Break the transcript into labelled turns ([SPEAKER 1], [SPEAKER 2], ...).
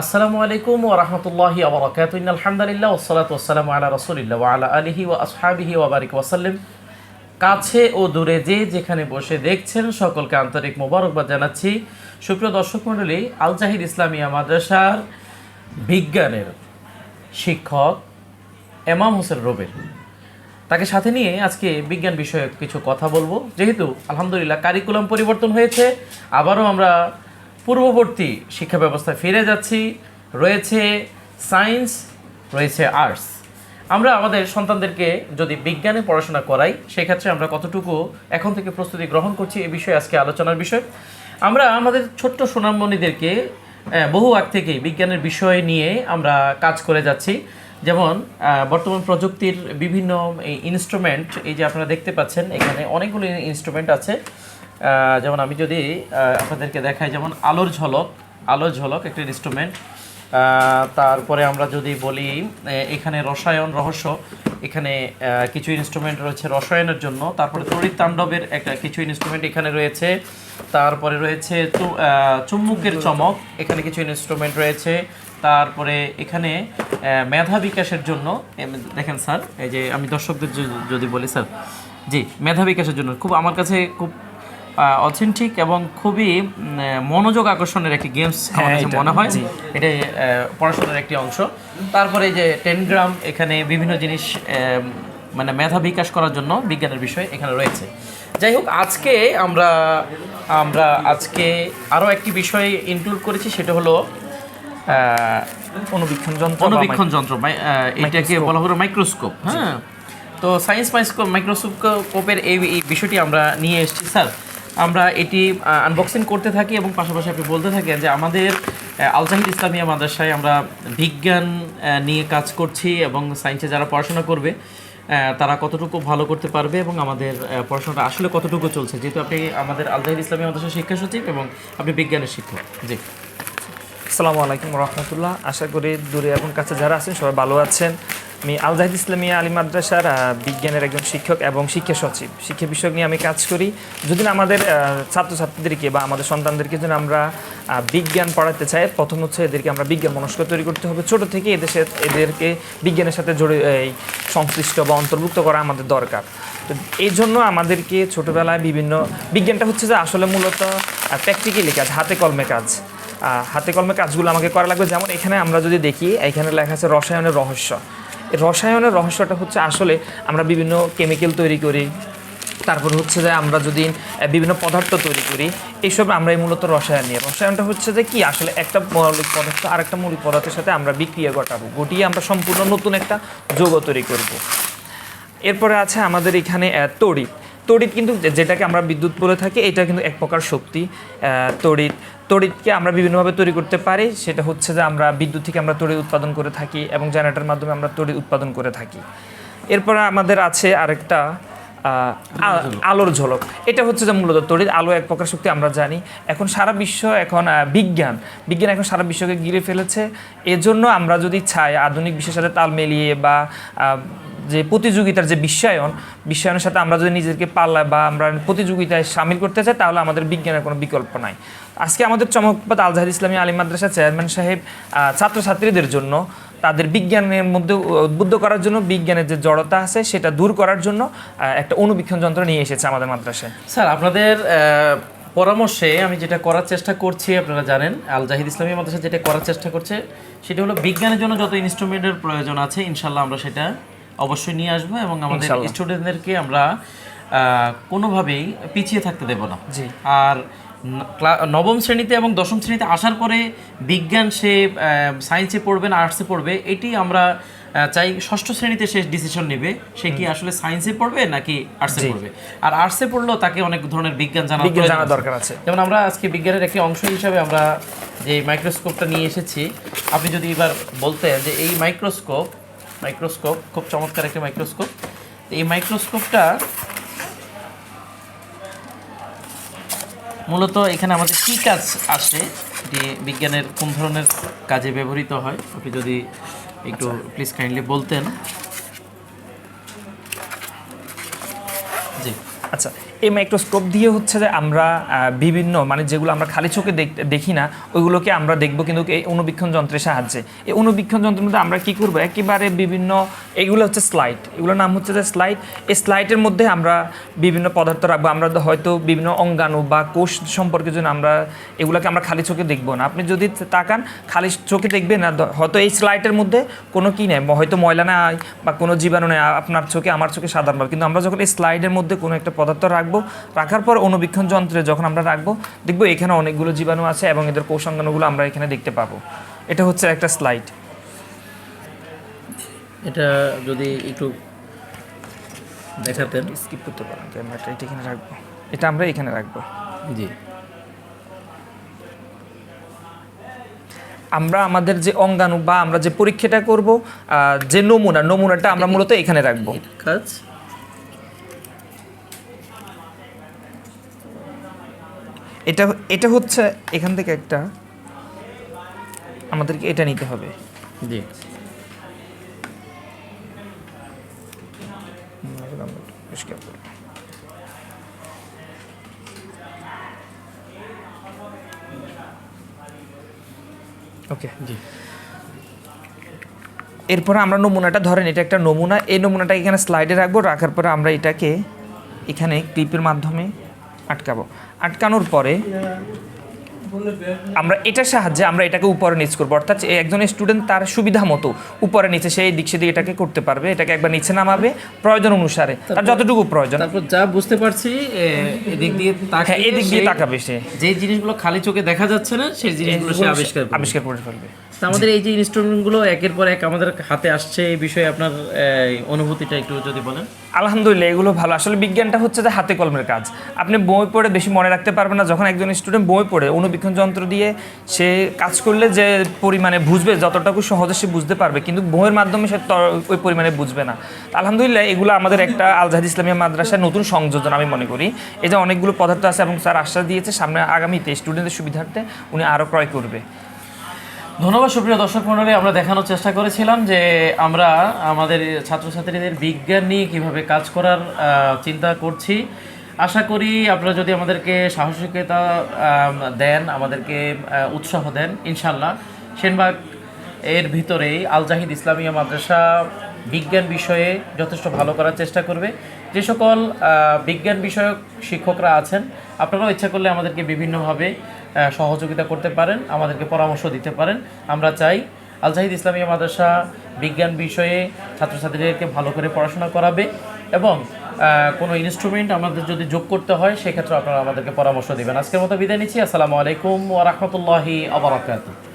[SPEAKER 1] আসসালামু আলাইকুম ওয়া রাহমাতুল্লাহি ওয়া বারাকাতুহু। ইন্নাল হামদুলিল্লাহ ওয়াস সালাতু ওয়াস সালামু আলা রাসূলিল্লাহ ওয়া আলিহি ওয়া আসহাবিহি ওয়া বারিক ওয়া সাল্লাম। কাছে ও দূরে যে যেখানে বসে দেখছেন সকলকে আন্তরিক মোবারকবাদ জানাচ্ছি। সুপ্রিয় দর্শক মণ্ডলী, আল জাহিদ ইসলামিয়া মাদ্রাসার বিজ্ঞানের শিক্ষক এমাম হোসেন রবির তাকে সাথে নিয়ে আজকে বিজ্ঞান বিষয়ে কিছু কথা বলব। যেহেতু আলহামদুলিল্লাহ কারিকুলাম পরিবর্তন হয়েছে, আবারও আমরা পূর্ববর্তী শিক্ষা ব্যবস্থায় ফিরে যাচ্ছি। রয়েছে সায়েন্স, রয়েছে আর্টস। আমরা আমাদের সন্তানদেরকে যদি বিজ্ঞানে পড়াশোনা করাই, সেক্ষেত্রে আমরা কতটুকু এখন থেকে প্রস্তুতি গ্রহণ করছি এ বিষয়ে আজকে আলোচনার বিষয়। আমরা আমাদের ছোট্ট সুনামণিদেরকে বহু আগ থেকেই বিজ্ঞানের বিষয় নিয়ে আমরা কাজ করে যাচ্ছি। যেমন বর্তমান প্রযুক্তির বিভিন্ন ইনস্ট্রুমেন্ট এই যে আপনারা দেখতে পাচ্ছেন, এখানে অনেকগুলো ইনস্ট্রুমেন্ট আছে। যেমন আমি যদি আপনাদেরকে দেখাই, যেমন আলোর ঝলক আলোর ঝলক একটা ইনস্ট্রুমেন্ট তারপরে আমরা যদি বলি এখানে রসায়ন, রহস্য, এখানে কিছু ইনস্ট্রুমেন্ট রয়েছে রসায়নের জন্য, তারপরে তড়িৎ তাণ্ডবের একটা কিছু ইনস্ট্রুমেন্ট এখানে রয়েছে, তারপরে রয়েছে চুম্বকের চমক, এখানে কিছু ইনস্ট্রুমেন্ট রয়েছে, তারপরে এখানে মেধা বিকাশের জন্য দেখেন স্যার, এই যে আমি দর্শকদের যদি বলি, স্যার, জি, মেধা বিকাশের জন্য, খুব আমার কাছে খুব অথেন্টিক এবং খুবই মনোযোগ আকর্ষণের একটি গেমস আমার কাছে মনে হয়। এটাই পড়াশোনার একটি অংশ। তারপরে এই যে টেন গ্রাম এখানে বিভিন্ন জিনিস মানে মেধা বিকাশ করার জন্য বিজ্ঞানের বিষয় এখানে রয়েছে। যাই হোক আজকে আমরা আমরা আজকে আরও একটি বিষয় ইনক্লুড করেছি সেটা হলো
[SPEAKER 2] অনুবীক্ষণ যন্ত্র বা
[SPEAKER 1] অণুবীক্ষণ যন্ত্র এটাকে বলা হলো মাইক্রোস্কোপ হ্যাঁ। তো সায়েন্স মাইস্কোপ মাইক্রোস্কোপের এই বিষয়টি আমরা নিয়ে এসেছি স্যার। আমরা এটি আনবক্সিং করতে থাকি এবং পাশাপাশি আপনি বলতে থাকেন যে আমাদের আলজাহিদ ইসলামিয়া মাদ্রাসায় আমরা বিজ্ঞান নিয়ে কাজ করছি এবং সায়েন্সে যারা পড়াশোনা করবে তারা কতটুকু ভালো করতে পারবে এবং আমাদের পড়াশোনাটা আসলে কতটুকু চলছে। যেহেতু আপনি আমাদের আলজাহিদ ইসলামিয়া মাদ্রাসার শিক্ষা সচিব এবং আপনি বিজ্ঞানের শিক্ষক। জি।
[SPEAKER 2] আসসালামু আলাইকুম রহমতুল্লাহ। আশা করি দূরে এবং কাছে যারা আছেন সবাই ভালো আছেন। আমি আল জাহিদ ইসলামিয়া আলী মাদ্রাসার বিজ্ঞানের একজন শিক্ষক এবং শিক্ষা সচিব। শিক্ষা বিষয়ক নিয়ে আমি কাজ করি। যদি আমাদের ছাত্রছাত্রীদেরকে বা আমাদের সন্তানদেরকে যদি আমরা বিজ্ঞান পড়াতে চাই, প্রথম হচ্ছে এদেরকে আমরা বিজ্ঞান মনস্ক তৈরি করতে হবে। ছোট থেকে এদেশে এদেরকে বিজ্ঞানের সাথে জড়ে, এই সংশ্লিষ্ট বা অন্তর্ভুক্ত করা আমাদের দরকার। তো এই জন্য আমাদেরকে ছোটবেলায় বিভিন্ন, বিজ্ঞানটা হচ্ছে যে আসলে মূলত প্র্যাকটিক্যালি কাজ, হাতে কলমে কাজ। হাতে কলমে কাজগুলো আমাকে করা লাগবে। যেমন এখানে আমরা যদি দেখি, এখানে লেখা আছে রসায়নের রহস্য। রসায়নের রহস্যটা হচ্ছে আসলে আমরা বিভিন্ন কেমিক্যাল তৈরি করি, তারপর হচ্ছে যে আমরা যদি বিভিন্ন পদার্থ তৈরি করি, এইসব আমরা মূলত রসায়ন নিয়ে। রসায়নটা হচ্ছে যে কি? আসলে একটা মৌলিক পদার্থ আর একটা মৌলিক পদার্থের সাথে আমরা বিক্রিয়া ঘটাবো, ঘটিয়ে আমরা সম্পূর্ণ নতুন একটা যৌগ তৈরি করব। এরপরে আছে আমাদের এখানে তড়িৎ। তড়িৎ কিন্তু যেটাকে আমরা বিদ্যুৎ বলে থাকি, এটা কিন্তু এক প্রকার শক্তি তড়িৎ। তড়িৎকে আমরা বিভিন্নভাবে তৈরি করতে পারি, সেটা হচ্ছে যে আমরা বিদ্যুৎ থেকে আমরা তড়িৎ উৎপাদন করে থাকি এবং জেনারেটরের মাধ্যমে আমরা তড়িৎ উৎপাদন করে থাকি। এরপরে আমাদের আছে আরেকটা আলোর ঝলক। এটা হচ্ছে যে মূলত তড়িৎ, আলো এক প্রকার শক্তি, আমরা জানি। এখন সারা বিশ্ব এখন বিজ্ঞান। বিজ্ঞান এখন সারা বিশ্বকে ঘিরে ফেলেছে। এজন্য আমরা যদি চাই আধুনিক বিশ্বের সাথে তাল মিলিয়ে বা যে প্রতিযোগিতার যে বিশ্বায়ন, বিশ্বায়নের সাথে আমরা যদি নিজেদেরকে পাল্লা বা আমরা প্রতিযোগিতায় সামিল করতে চাই, তাহলে আমাদের বিজ্ঞানের কোনো বিকল্প নাই। আজকে আমাদের চমকপাত আলজাহাদ ইসলামী আলী মাদ্রাসা চেয়ারম্যান সাহেব ছাত্রছাত্রীদের জন্য তাদের বিজ্ঞানের মধ্যে উদ্বুদ্ধ করার জন্য বিজ্ঞানের যে জড়তা আছে সেটা দূর করার জন্য একটা অনুবীক্ষণ যন্ত্র নিয়ে এসেছে আমাদের মাদ্রাসায়
[SPEAKER 1] স্যার আপনাদের পরামর্শে আমি যেটা করার চেষ্টা করছি আপনারা জানেন আল জাহিদ ইসলামী মাদ্রাসা যেটা করার চেষ্টা করছে সেটা হলো বিজ্ঞানের জন্য যত ইনস্ট্রুমেন্টের প্রয়োজন আছে ইনশাল্লাহ আমরা সেটা অবশ্যই নিয়ে আসব এবং আমাদের। স্টুডেন্টদেরকে আমরা আহ, কোনোভাবেই পিছিয়ে থাকতে দেব না
[SPEAKER 2] জি।
[SPEAKER 1] আর নবম শ্রেণীতে এবং দশম শ্রেণীতে আসার পরে বিজ্ঞান সে সায়েন্সে পড়বে না আর্টসে পড়বে এটি আমরা চাই ষষ্ঠ শ্রেণীতে সে ডিসিশন নেবে। সে কি আসলে সায়েন্সে পড়বে নাকি আর্টসে পড়বে? আর আর্টসে পড়লেও তাকে অনেক ধরনের বিজ্ঞান জানা
[SPEAKER 2] জানা দরকার আছে।
[SPEAKER 1] যেমন আমরা আজকে বিজ্ঞানের একটি অংশ হিসাবে আমরা যে মাইক্রোস্কোপটা নিয়ে এসেছি আপনি যদি এবার বলতেন যে এই মাইক্রোস্কোপ মাইক্রোস্কোপ খুব চমৎকার একটি মাইক্রোস্কোপ এই মাইক্রোস্কোপটা মূলত এখানে আমাদের কী কাজ আসে যে বিজ্ঞানের কোন ধরনের কাজে ব্যবহৃত হয় আপনি যদি একটু প্লিজ কাইন্ডলি বলতেন। জি।
[SPEAKER 2] আচ্ছা এই মাইক্রোস্কোপ দিয়ে হচ্ছে যে আমরা বিভিন্ন মানে যেগুলো আমরা খালি চোখে দেখ- না, ওইগুলোকে আমরা দেখব কিন্তু এই অনুবীক্ষণ যন্ত্রের সাহায্যে। এই অনুবীক্ষণ যন্ত্রের মধ্যে আমরা কী করব? একেবারে বিভিন্ন, এগুলো হচ্ছে স্লাইড এগুলোর নাম হচ্ছে যে স্লাইড এই স্লাইডের মধ্যে আমরা বিভিন্ন পদার্থ রাখব। আমরা হয়তো বিভিন্ন অঙ্গাণু বা কোষ সম্পর্কে জন্য আমরা এগুলোকে আমরা খালি চোখে দেখব না। আপনি যদি তাকান, খালি চোখে দেখবেন না, হয়তো এই স্লাইডের মধ্যে কোনো কী নেই। হয়তো ময়লা নাই বা কোনো জীবাণু আ- আপনার চোখে, আমার চোখে সাধারণভাবে কিন্তু আমরা যখন এই স্লাইডের মধ্যে কোনো একটা পদার্থ রাখব রাখার পর অনুবীক্ষণ যন্ত্রে যখন আমরা রাখব দেখব এখানে অনেকগুলো জীবাণু আছে এবং এদের কোষাঙ্গাণুগুলো আমরা এখানে দেখতে পাবো। এটা হচ্ছে একটা স্লাইড।
[SPEAKER 1] এটা যদি একটু দেখাতেন।
[SPEAKER 2] স্কিপ করতে পারেন ক্যামেরাটা এটা এখানে রাখব। এটা আমরা এখানে রাখব।
[SPEAKER 1] জি।
[SPEAKER 2] আমরা আমাদের যে অঙ্গাণু বা আমরা যে পরীক্ষাটা করব আহ, যে নমুনা নমুনাটা আমরা মূলত এখানে রাখব।
[SPEAKER 1] কাজ।
[SPEAKER 2] এটা এটা হচ্ছে এখান থেকে একটা আমাদেরকে এটা নিতে হবে।
[SPEAKER 1] জি।
[SPEAKER 2] ওকে
[SPEAKER 1] জি।
[SPEAKER 2] এরপরে আমরা নমুনাটা ধরেন এটা একটা নমুনা। এই নমুনাটা এখানে স্লাইডে রাখব রাখার পরে আমরা এটাকে এখানে ক্লিপের মাধ্যমে আটকাবো। আটকানোর পরে আমরা এটার সাহায্যে আমরা এটাকে উপরে নিচ করব। অর্থাৎ একজন স্টুডেন্ট তার সুবিধা মতো উপরে নিচে সেই দিক সেদিকে এটাকে করতে পারবে। এটাকে একবার নিচে নামাবে প্রয়োজন অনুসারে। তার যতটুকু প্রয়োজন।
[SPEAKER 1] তারপর যা বুঝতে পারছি এদিক দিয়ে
[SPEAKER 2] হ্যাঁ এদিক দিয়ে তাকাবে সে।
[SPEAKER 1] যে জিনিসগুলো খালি চোখে দেখা যাচ্ছে না সেই জিনিসগুলো সে আবিষ্কার।
[SPEAKER 2] আবিষ্কার করে ফেলবে।
[SPEAKER 1] আমাদের এই যে ইনস্ট্রুমেন্টগুলো একের পর এক আমাদের হাতে আসছে, এই বিষয়ে আপনার অনুভূতিটা একটু যদি বলেন।
[SPEAKER 2] আলহামদুলিল্লাহ, এগুলো ভালো। আসলে বিজ্ঞানটা হচ্ছে যে হাতে কলমের কাজ। আপনি বই পড়ে বেশি মনে রাখতে পারবেন না, যখন একজন স্টুডেন্ট বই পড়ে, অনুবীক্ষণ যন্ত্র দিয়ে সে কাজ করলে যে পরিমাণে বুঝবে, যতটুকু সহজে সে বুঝতে পারবে, কিন্তু বইয়ের মাধ্যমে সে ওই পরিমাণে বুঝবে না। আলহামদুলিল্লাহ, এগুলো আমাদের একটা আলজাহাদ ইসলামিয়া মাদ্রাসার নতুন সংযোজন, আমি মনে করি। এই যে অনেকগুলো পদার্থ আছে এবং স্যার আশ্বাস দিয়েছে, সামনে আগামীতে স্টুডেন্টদের সুবিধার্থে উনি আরও ক্রয় করবে।
[SPEAKER 1] ধন্যবাদ সুপ্রিয় দর্শক মণ্ডলী, আমরা দেখানোর চেষ্টা করেছিলাম যে আমরা আমাদের ছাত্রছাত্রীদের বিজ্ঞান নিয়ে কীভাবে কাজ করার চিন্তা করছি। আশা করি আপনারা যদি আমাদেরকে সাহসিকতা দেন, আমাদেরকে উৎসাহ দেন ইনশাল্লাহ সেনবাগ এর ভিতরেই আল জাহিদ ইসলামিয়া মাদ্রাসা বিজ্ঞান বিষয়ে যথেষ্ট ভালো করার চেষ্টা করবে। যে সকল বিজ্ঞান বিষয়ক শিক্ষকরা আছেন, আপনারাও ইচ্ছা করলে আমাদেরকে বিভিন্নভাবে সহযোগিতা করতে পারেন, আমাদেরকে পরামর্শ দিতে পারেন। আমরা চাই আল জাহিদ ইসলামিয়া মাদ্রাসা বিজ্ঞান বিষয়ে ছাত্রছাত্রীদেরকে ভালো করে পড়াশোনা করাবে এবং কোনো ইনস্ট্রুমেন্ট আমাদের যদি যোগ করতে হয়, সেক্ষেত্রে আপনারা আমাদেরকে পরামর্শ দেবেন। আজকের মতো বিদায় নিচ্ছি। আসসালামু আলাইকুম ওয়া আবরাকাতুহু